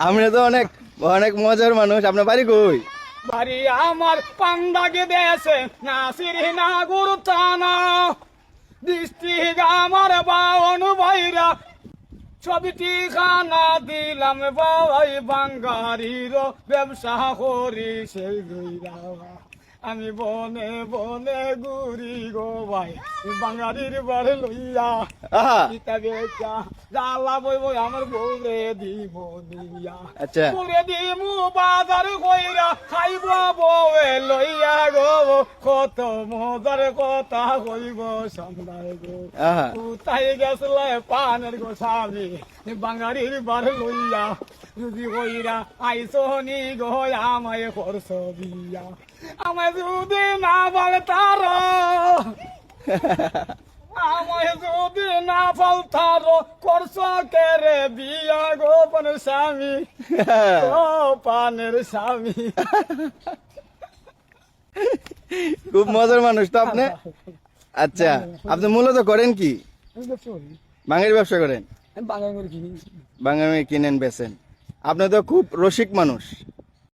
আপনি তো অনেক অনেক মজার মানুষ। আপনার বাড়ি কই? বাড়ি আমার পান্ডাকে দেশে নাসির নাগুর টানা ডিস্ট্রিক্ট আমার বাউন ভাইরা। ছবিটি খানা দিলাম বাবাই বাঙ্গারির ব্যবসা করি সেই আমি বনে বনে ঘুরি গো ভাই। বাঙালির বারে লইয়া বেচা জ্বালা বই বই আমার বউরে দিব দিয়া আচ্ছা। দিমু বাজার কইরা খাইব বউে লইয়া গো কত মজার কথা গো। আহা। উতাই গেছলে পানের গো স্বামী বাঙালির বার লইয়া। যদি কইরা আইসনি গো আমায় করছ বিয়া। আমায় যদি না বলে তার আমায় যদি না করছ বিয়া গো পানের স্বামী? ও পানের স্বামী। খুব মজার মানুষ তো আপনি? আচ্ছা আপনি মূলত করেন কি? বাঙালি ব্যবসা করেন? বাঙালি বাঙালি কিনেন বেচেন। আপনি তো খুব রসিক মানুষ।